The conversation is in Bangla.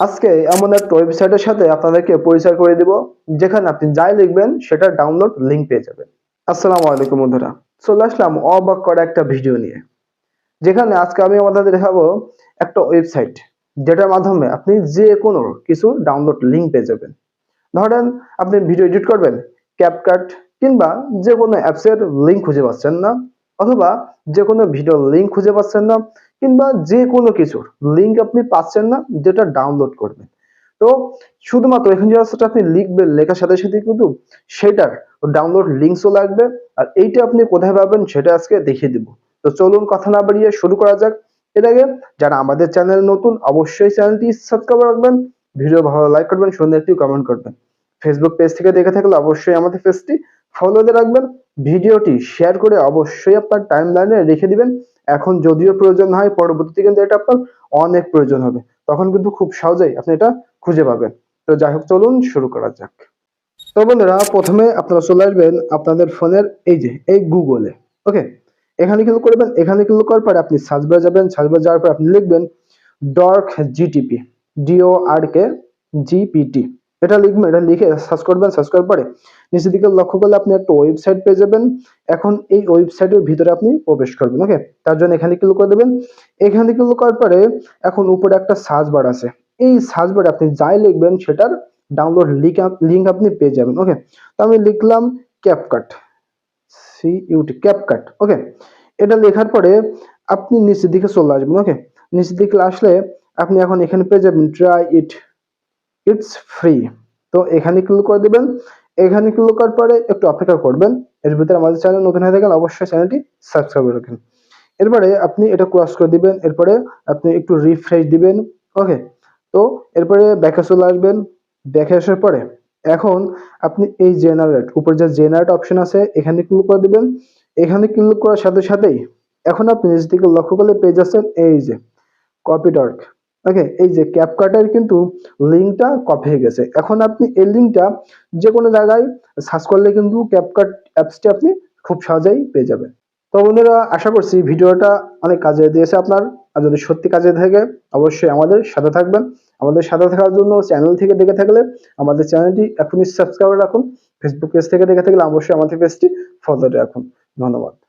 আজকে এমন একটা ওয়েবসাইটের সাথে আপনাদেরকে পরিচয় করে দিব, যেখানে আপনি যাই লিখবেন সেটা ডাউনলোড লিঙ্ক পেয়ে যাবেন। আসসালামু আলাইকুম বন্ধুরা। চলে আসলাম অবাক করা একটা ভিডিও নিয়ে, যেখানে আজকে আমি আমাদের দেখাবো একটা ওয়েবসাইট যেটার মাধ্যমে আপনি যে কোনো কিছু ডাউনলোড লিঙ্ক পেয়ে যাবেন। ধরেন আপনি ভিডিও এডিট করবেন ক্যাপকাট কিংবা যে কোনো অ্যাপসের লিঙ্ক খুঁজে পাচ্ছেন না, অথবা যে কোনো ভিডিও লিঙ্ক খুঁজে পাচ্ছেন না কিংবা যে কোনো কিছুর লিংক আপনি পাচ্ছেন না, যেটা ডাউনলোড করবেন। তো শুধুমাত্র এখানে জাস্ট আপনি লিখবেন, লেখার সাথে সাথে কিন্তু সেটার ডাউনলোড চলে আসবে আর এইটা আপনি কোথায় পাবেন সেটা আজকে দেখিয়ে দিব। তো চলুন কথা না বাড়িয়ে শুরু করা যাক। এর আগে যারা আমাদের চ্যানেল নতুন, অবশ্যই চ্যানেলটি সাবস্ক্রাইব রাখবেন, ভিডিও ভালো লাইক করবেন, সুন্দর একটি কমেন্ট করবেন। ফেসবুক পেজ থেকে দেখে থাকলে অবশ্যই আমাদের পেজটি ফলো দিয়ে রাখবেন। ভিডিওটি শেয়ার করে অবশ্যই আপনার টাইম লাইনে রেখে দিবেন। এখন যদিও প্রয়োজন হয়, পরবর্তীতে কিন্তু এটা আপনার অনেক প্রয়োজন হবে। তখন কিন্তু খুব সহজেই আপনি এটা খুঁজে পাবেন। তো যাই হোক, চলুন শুরু করা যাক। তো বন্ধুরা, প্রথমে আপনারা চলে আসবেন আপনাদের ফোনের এই যে, এই গুগলে ওকে? এখানে ক্লিক করবেন। এখানে ক্লিক করার পরে আপনি সার্চ বারে যাবেন। সার্চ বারে যাওয়ার পর আপনি লিখবেন ডর্ক জিটিপি ডিও আর কে জিপিটি এটা লিখবেন, এটা লিখে সার্চ করবেন সার্চ করার পরে নিচের দিকে লক্ষ্য করলে আপনি একটা ওয়েবসাইট পেয়ে যাবেন। এখন এই ওয়েবসাইটের ভিতরে আপনি প্রবেশ করবেন ওকে তার জন্য এখানে ক্লিক করে দেবেন। এখানে ক্লিক করার পরে এখন উপরে একটা সার্চ বার আছে। এই সার্চ বারে আপনি যাই লিখবেন, সেটার ডাউনলোড লিঙ্ক লিঙ্ক আপনি পেয়ে যাবেন ওকে তো আমি লিখলাম CapCut C UT CapCut okay এটা লেখার পরে আপনি নিচের দিকে চলে আসবেন ওকে নিচের দিকে আসলে আপনি এখন এখানে পেয়ে যাবেন ট্রাই ইট ইটস ফ্রি তো এখানে ক্লিক করে দিবেন। এখানে ক্লিক করার পরে একটু অপেক্ষা করবেন। এর ভিতরে আমাদের চ্যানেল নতুন হয়ে থাকেন অবশ্যই চ্যানেলটি সাবস্ক্রাইব করে রাখেন এরপরে আপনি এটা ক্রস করে দিবেন। এরপরে আপনি একটু রিফ্রেশ দিবেন। ওকে তো এরপরে ব্যাকে চলে আসবেন। ব্যাকে আসার পরে এখন আপনি এই জেনারেট উপর যে জেনারেট অপশন আছে, এখানে ক্লিক করে দিবেন। এখানে ক্লিক করার সাথে সাথেই এখন আপনি নিজ থেকে লক্ষ্য করলে পেয়ে যাচ্ছেন এই যে কপি ডর্ক ওকে এই যে ক্যাপকাটের কিন্তু লিঙ্কটা কপি হয়ে গেছে। এখন আপনি এই লিঙ্কটা যে কোনো জায়গায় সার্চ করলে কিন্তু ক্যাপকাট অ্যাপসটি আপনি খুব সহজেই পেয়ে যাবেন। তো বন্ধুরা, আশা করছি ভিডিওটা অনেক কাজে দিয়েছে আপনার। আর যদি সত্যি কাজে থাকে, অবশ্যই আমাদের সাথে থাকবেন। আমাদের সাথে থাকার জন্য চ্যানেল থেকে দেখে থাকলে আমাদের চ্যানেলটি এখনই সাবস্ক্রাইব রাখুন। ফেসবুক পেজ থেকে দেখে থাকলে অবশ্যই আমাদের পেজটি ফলো রাখুন। ধন্যবাদ।